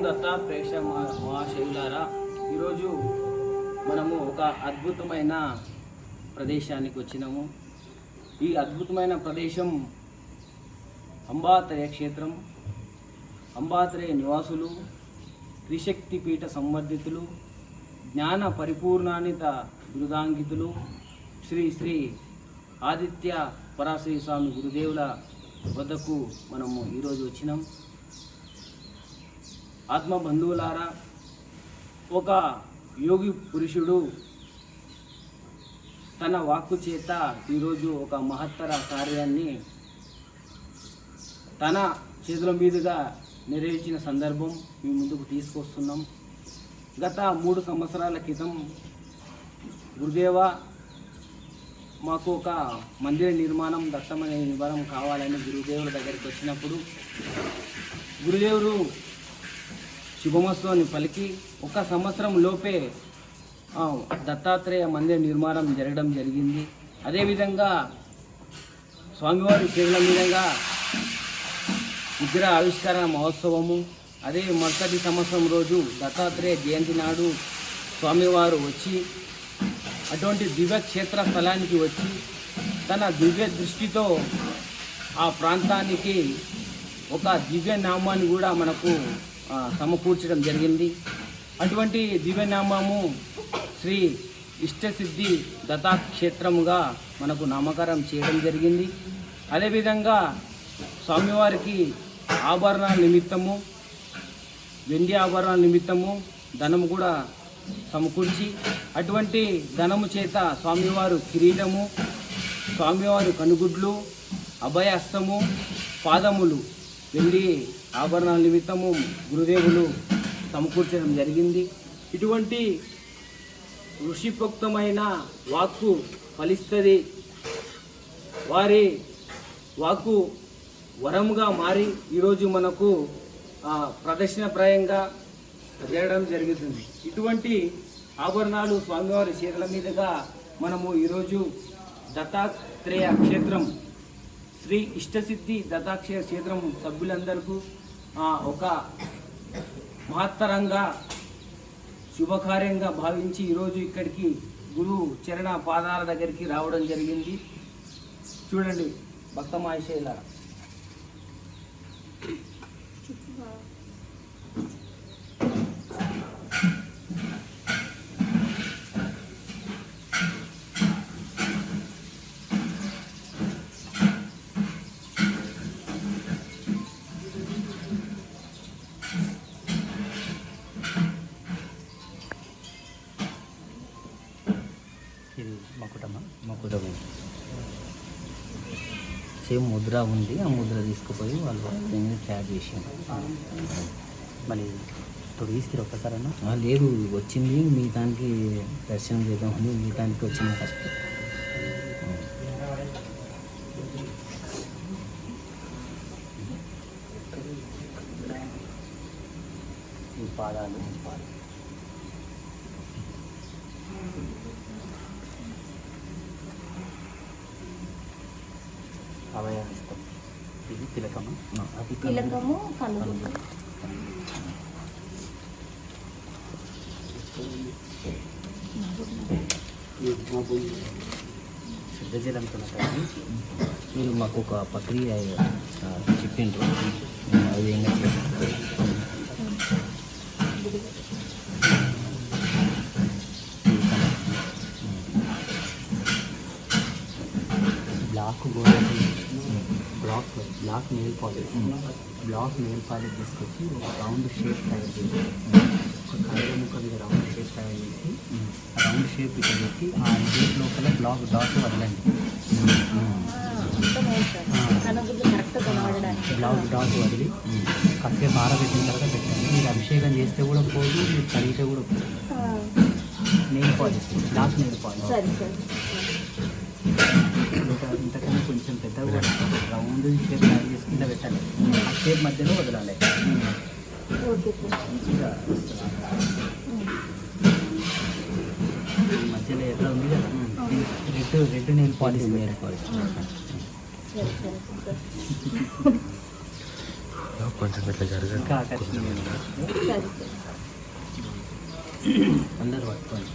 దత్త ప్రేక్ష మహాశైలారా ఈరోజు మనము ఒక అద్భుతమైన ప్రదేశానికి వచ్చినాము. ఈ అద్భుతమైన ప్రదేశం అంబాత్రేయ క్షేత్రం అంబాత్రేయ నివాసులు త్రిశక్తి పీఠ సంవర్ధితులు జ్ఞాన పరిపూర్ణాన్నిత బిరుదాంకితులు శ్రీ శ్రీ ఆదిత్య పరాశ్రీ స్వామి గురుదేవుల వద్దకు మనము ఈరోజు వచ్చినాం. ఆత్మ బంధువులారా ఒక యోగి పురుషుడు తన వాక్కు చేత ఈరోజు ఒక మహత్తర కార్యాన్ని తన చేతుల మీదుగా నెరవేర్చిన సందర్భం మీ ముందుకు తీసుకొస్తున్నాం. గత మూడు సంవత్సరాల క్రితం గురుదేవ మాకు ఒక మందిర నిర్మాణం దత్తమైన నిర్మాణం కావాలని గురుదేవుల దగ్గరికి వచ్చినప్పుడు గురుదేవుడు శుభమస్తు అని పలికి ఒక సంవత్సరం లోపే దత్తాత్రేయ మందిర నిర్మాణం జరగడం జరిగింది. అదేవిధంగా స్వామివారి చేతుల విధంగా విగ్రహ ఆవిష్కరణ మహోత్సవము. అదే మరుసటి సంవత్సరం రోజు దత్తాత్రేయ జయంతి నాడు స్వామివారు వచ్చి అటువంటి దివ్య క్షేత్ర స్థలానికి వచ్చి తన దివ్య దృష్టితో ఆ ప్రాంతానికి ఒక దివ్య నామాన్ని కూడా మనకు సమకూర్చడం జరిగింది. అటువంటి దివ్యనామము శ్రీ ఇష్టసిద్ధి దత్తాక్షేత్రముగా మనకు నామకరణం చేయడం జరిగింది. అదేవిధంగా స్వామివారికి ఆభరణాల నిమిత్తము వెండి ఆభరణాల నిమిత్తము ధనము కూడా సమకూర్చి అటువంటి ధనము చేత స్వామివారు కిరీటము స్వామివారు కనుగుడ్లు అభయహస్తము పాదములు వెండి ఆభరణాల నిమిత్తము గురుదేవులు సమకూర్చడం జరిగింది. ఇటువంటి ఋషిపోక్తమైన వాక్కు ఫలిస్తుంది. వారి వాక్కు వరముగా మారి ఈరోజు మనకు ఆ, ప్రదర్శనప్రాయంగా జరుగుతుంది. ఇటువంటి ఆభరణాలు స్వామివారి చేతుల మీదుగా మనము ఈరోజు దత్తాత్రేయ క్షేత్రం శ్రీ ఇష్టసిద్ధి దత్తాక్షయ క్షేత్రం సభ్యులందరికీ ఆ, ఒక మహత్తరంగా శుభకార్యంగా భావించి ఈరోజు ఇక్కడికి గురు చరణ పాదాల దగ్గరికి రావడం జరిగింది. చూడండి భక్త మహేశైల ఇది మకుటమా మకుటము సేమ్ ముద్ర ఉంది ఆ ముద్ర తీసుకుపోయి వాళ్ళు దీన్ని తయారు చేసారు మళ్ళీ ఇప్పుడు తీస్తారు ఒక్కసారన్నా లేదు వచ్చింది మీ దానికి దర్శనం చేద్దామని మీ దానికి వచ్చింది ఫస్ట్. ఈ పాదాలు అభయహస్తం ఇది తిలకము కనుగుడ్లు శుద్ధ జలంతో మీరు మాకు ఒక ప్రక్రియ చెప్పిండ్రు అది ఏం బ్లాక్ గోడ black black nail polish black nail polish తీసుకొచ్చి ఒక రౌండ్ షేప్ తయారు చేసి ఒక ముక్క మీద రౌండ్ షేప్ తయారు చేసి రౌండ్ షేప్ ఇక్కడ పెట్టి ఆ షేప్ లోపల బ్లాక్ డాట్ వదలండి. కనుగుడ్లు కరెక్ట్ కనబడడానికి బ్లాక్ డాట్ వదిలి కాసేపు ఆరబెట్టిన తర్వాత పెట్టండి. మీరు అభిషేకం చేస్తే కూడా పోదు మీరు కడిగితే కూడా పోదు. Nail polish black nail polish round shape తయారు చేసి కింద పెట్టాలి ఆ షేప్ మధ్యలో వదలాలి. మంచిగా మధ్యలో ఎట్లా ఉంది కదా? రెడ్ రెడ్ నెయిల్ పాలిష్ సరే సార్ కొంచెం ఇట్లా జరగదు. అందరు పట్టుకోండి.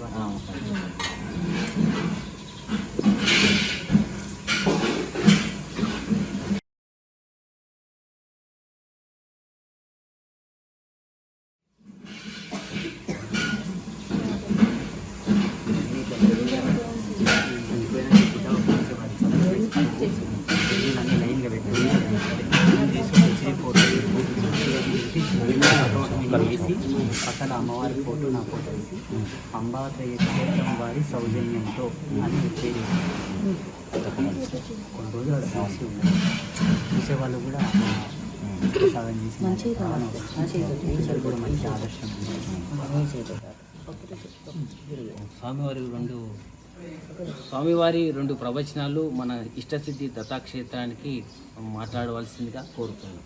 పట్టుకోండి వేసి పక్కన అమ్మవారి ఫోటో నా ఫోటో వేసి అంబాత్రయ క్షేత్రం వారి సౌజన్యంతో అని చెప్పేది కొన్ని రోజులు అక్కడ రాసి ఉంది చూసేవాళ్ళు కూడా ప్రసాదం చేసి మంచిగా టీచర్ కూడా మంచి ఆదర్శం. స్వామివారి రెండు స్వామివారి రెండు ప్రవచనాలు మన ఇష్టసిద్ధి దత్తాక్షేత్రానికి మాట్లాడవలసిందిగా కోరుతున్నాం.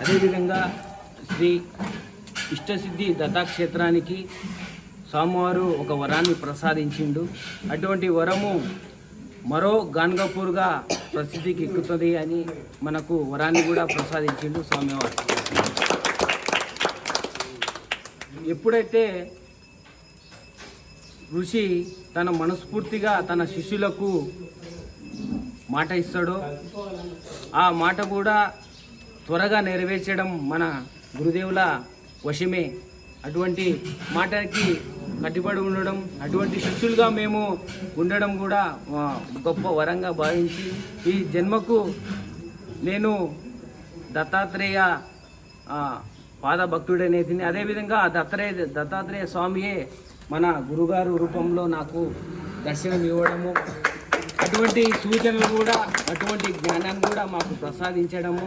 అదేవిధంగా శ్రీ ఇష్టసిద్ధి దత్తాక్షేత్రానికి స్వామివారు ఒక వరాన్ని ప్రసాదించిండు. అటువంటి వరము మరో గాన్గపూర్గా ప్రసిద్ధికి ఎక్కుతుంది అని మనకు వరాన్ని కూడా ప్రసాదించిండు స్వామివారు. ఎప్పుడైతే ఋషి తన మనస్ఫూర్తిగా తన శిష్యులకు మాట ఇస్తాడో? ఆ మాట కూడా త్వరగా నెరవేర్చడం మన గురుదేవుల వశమే. అటువంటి మాటకి కట్టుబడి ఉండడం అటువంటి శిష్యులుగా మేము ఉండడం కూడా గొప్ప వరంగా భావించి ఈ జన్మకు నేను దత్తాత్రేయ ఆ, పాద భక్తుడనేది అదేవిధంగా ఆ దత్తాత్రేయ దత్తాత్రేయ స్వామియే మన గురుగారు రూపంలో నాకు దర్శనం ఇవ్వడము అటువంటి సూచనలు కూడా అటువంటి జ్ఞానాన్ని కూడా మాకు ప్రసాదించడము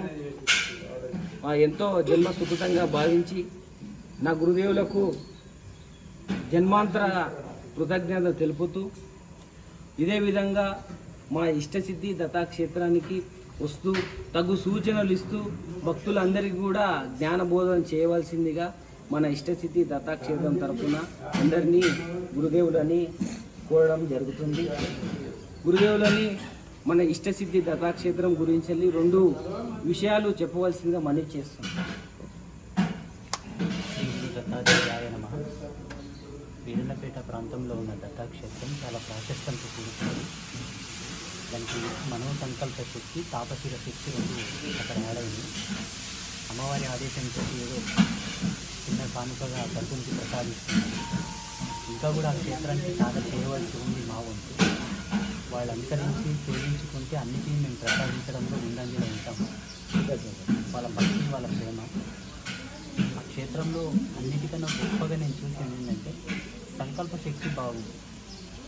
మా ఎంతో జన్మ సుకృతంగా భావించి నా గురుదేవులకు జన్మాంతర కృతజ్ఞత తెలుపుతూ ఇదే విధంగా మా ఇష్టసిద్ధి దత్తాక్షేత్రానికి వస్తూ తగు సూచనలు ఇస్తూ భక్తులందరికీ కూడా జ్ఞానబోధన చేయవలసిందిగా మన ఇష్టసిద్ధి దత్తాక్షేత్రం తరఫున అందరినీ గురుదేవులని కోరడం జరుగుతుంది. గురుదేవులని మన ఇష్టసిద్ధి దత్తాక్షేత్రం గురించి వెళ్ళి రెండు విషయాలు చెప్పవలసిందిగా మనవి చేస్తాం శ్రీ వీరులపేట ప్రాంతంలో ఉన్న దత్తాక్షేత్రం చాలా ప్రాశస్తంతో కూడుకుంది దానికి మనో సంకల్ప శక్తి తాపశిర శక్తి రెండు అక్కడ ఆడైంది అమ్మవారి ఆదేశంతో ఏదో చిన్న కానుకగా ప్రకృతి ప్రసాదిస్తుంది. ఇంకా కూడా ఆ క్షేత్రానికి చాలా చేయవలసి ఉంది మా వంతు. వాళ్ళు అనుసరించి సేవించుకుంటే అన్నిటినీ మేము ప్రసాదించడంలో ముందంజలో ఉంటాము. వాళ్ళ భక్తి వాళ్ళ ప్రేమ. ఆ క్షేత్రంలో అన్నిటికన్నా గొప్పగా నేను చూసింది ఏంటంటే సంకల్ప శక్తి బాగుంది.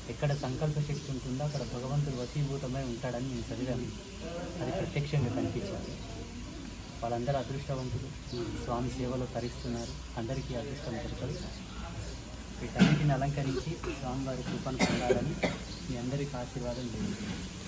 ఎక్కడ సంకల్ప శక్తి ఉంటుందో అక్కడ భగవంతుడు వశీభూతమై ఉంటాడని నేను చదివాను. అది ప్రత్యక్షంగా కనిపించింది. వాళ్ళందరూ అదృష్టవంతులు. స్వామి సేవలో తరిస్తున్నారు. అందరికీ అదృష్టం దొరకదు. వీటన్నిటిని అలంకరించి స్వామివారి కృపను పొందాలని మీ అందరికీ ఆశీర్వాదం. లేదు